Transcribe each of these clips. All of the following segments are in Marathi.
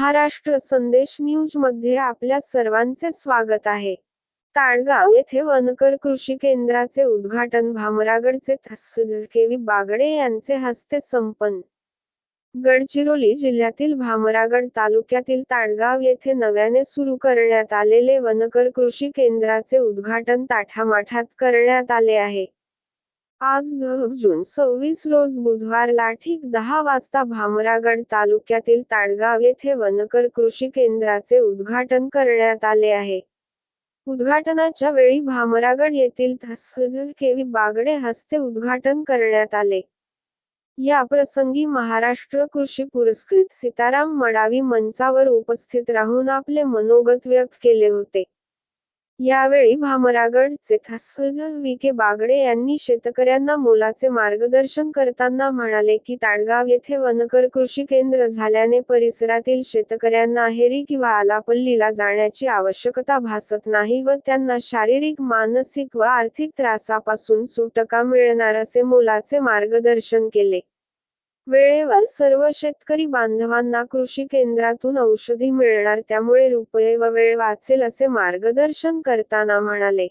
महाराष्ट्र संदेश न्यूजमध्ये आपल्या सर्वांचे स्वागत आहे. ताडगाव येथे वनकर कृषी केंद्राचे उद्घाटन भामरागडचे तहसीलदार केवी बागडे यांचे हस्ते संपन्न. गडचिरोली जिल्ह्यातील भामरागड तालुक्यातील ताडगाव येथे नव्याने सुरू करण्यात आलेले वनकर कृषी केंद्राचे उद्घाटन ताठामाठात करण्यात आले आहे. आज दहा जून सव्वीस रोज बुधवारला ठीक दहा वाजता भामरागड तालुक्यातील ताडगाव येथे वनकर कृषी केंद्राचे उद्घाटन करण्यात आले आहे. उद्घाटनाच्या वेळी भामरागड येथील केवी बागडे हस्ते उद्घाटन करण्यात आले. या प्रसंगी महाराष्ट्र कृषी पुरस्कृत सीताराम मडावी मंचावर उपस्थित राहून आपले मनोगत व्यक्त केले होते. यावेळी भामरागडचे तहसीलदार विके बागडे यांनी शेतकऱ्यांना मोलाचे मार्गदर्शन करताना म्हणाले की ताडगाव येथे वनकर कृषी केंद्र झाल्याने परिसरातील शेतकऱ्यांना अहेरी किंवा आलापल्लीला जाण्याची आवश्यकता भासत नाही व त्यांना शारीरिक मानसिक व आर्थिक त्रासापासून सुटका मिळणार असे मोलाचे मार्गदर्शन केले. वेळेवर सर्व शेतकरी बांधवांना कृषी केंद्रातून औषधी मिळणार त्यामुळे रुपये व वेळ वाचेल असे मार्गदर्शन करताना म्हणाले.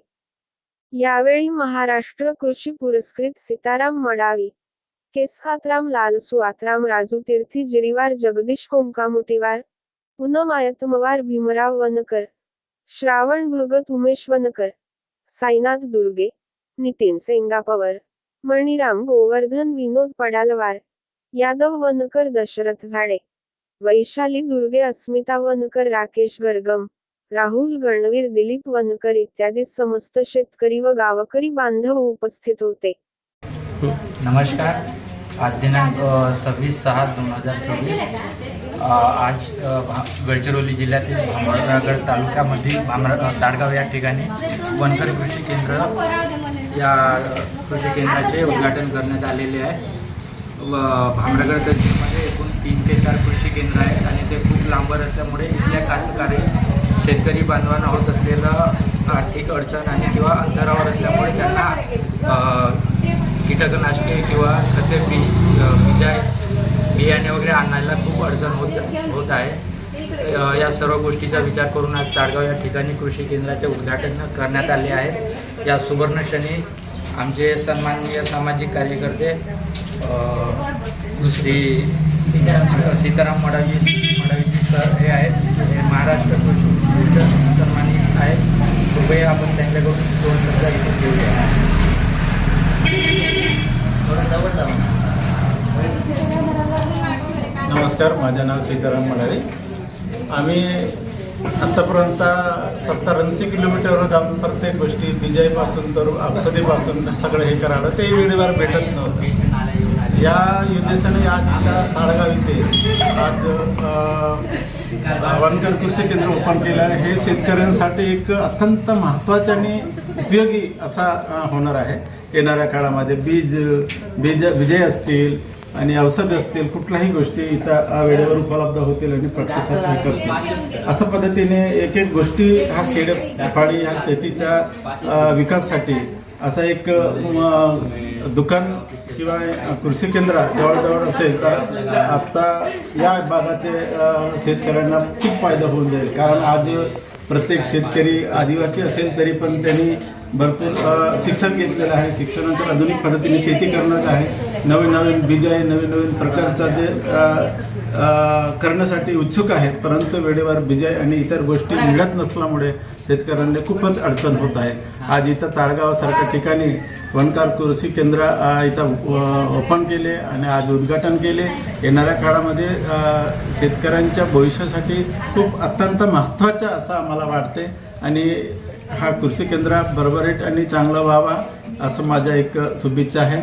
यावेळी महाराष्ट्र कृषी पुरस्कृत सीताराम मडावी केसातराम लाल सुआतराम राजू तीर्थी जिरीवार जगदीश कोंकामुटीवार पूनम आयतमवार भीमराव वनकर श्रावण भगत उमेश वनकर साईनाथ दुर्गे नितीन सेंगापवर मणिराम गोवर्धन विनोद पडालवार यादव वनकर दशरथ झाडे. वैशाली दुर्गे अस्मिता वनकर राकेश गरगम राहुल गणवीर दिलीप वनकर इत्यादी समस्त शेतकरी व गावकरी बांधव उपस्थित होते. नमस्कार. आज दिनांक सव्वीस सहा दोन हजार चोवीस. आज गडचिरोली जिल्ह्यातील भामरागड तालुक्यामध्ये भामरा ताडगाव या ठिकाणी वनकर कृषी केंद्र या कृषी केंद्राचे उद्घाटन करण्यात आलेले आहे. भामरागड तहसीलमध्ये एकूण तीन ते चार कृषी केंद्र आहेत आणि ते खूप लांबर असल्यामुळे इथल्या कास्तकारी शेतकरी बांधवांना होत असलेलं आर्थिक अडचण आणि किंवा अंतरावर असल्यामुळे त्यांना कीटकनाशके किंवा खते बी अ, बियाणे वगैरे आणायला खूप अडचण होत होत आहे. या सर्व गोष्टीचा विचार करून आज ताडगाव या ठिकाणी कृषी केंद्राचे उद्घाटन करण्यात आले आहे. या सुवर्णक्षणी आमचे सन्माननीय सामाजिक कार्यकर्ते दुसरी सीताराम सीताराम मडावी मडावीजी सर हे आहेत. हे महाराष्ट्र कृषी भूषण सन्मानित आहेत. कृपया आपण त्यांच्याकडून दोन शब्द इथे घेऊया. नमस्कार माझं नाव सीताराम मडाळे आम्ही आत्तापर्यंत सत्तर ऐंशी किलोमीटरवर जाऊन प्रत्येक गोष्टी बिजाईपासून तर औषधीपासून सगळं हे करायला ते वेळेवर भेटत नव्हतं. या युद्धाने आज इथं ताळगाव इथे आज अ, वनकर कृषी केंद्र ओपन केलं हे शेतकऱ्यांसाठी एक अत्यंत महत्त्वाचे आणि उपयोगी असा होणार आहे. येणाऱ्या काळामध्ये बीज बीज विजय असतील आणि औषध असतील कुठल्याही गोष्टी इथं वेळेवर उपलब्ध होतील आणि प्रतिसाद हे करतील अशा पद्धतीने एक एक गोष्टी हा खेडेपाडी ह्या शेतीच्या विकासासाठी असं एक दुकान किंवा कृषी केंद्र जवळजवळ असेल तर आत्ता या भागाचे शेतकऱ्यांना खूप फायदा होऊन जाईल. कारण आज प्रत्येक शेतकरी आदिवासी असेल तरी पण त्यांनी भरपूर शिक्षण घेतलेलं आहे. शिक्षणाच्या आधुनिक पद्धतीने शेती करणंच आहे. नवीन नवीन बीज नवीन नवीन प्रकारचा ते करण्यासाठी उत्सुक आहेत परंतु वेळेवर विजय आणि इतर गोष्टी मिळत नसल्यामुळे शेतकऱ्यांना खूपच अडचण होत आहे. आज इथं ताळगावासारख्या ठिकाणी वनकार कृषी केंद्र इथं ओपन केले आणि आज उद्घाटन केले. येणाऱ्या काळामध्ये शेतकऱ्यांच्या भविष्यासाठी खूप अत्यंत महत्त्वाचं असं आम्हाला वाटते आणि हा कृषी केंद्र बरोबरीत आणि चांगला व्हावा असं माझ्या एक शुभेच्छा आहे.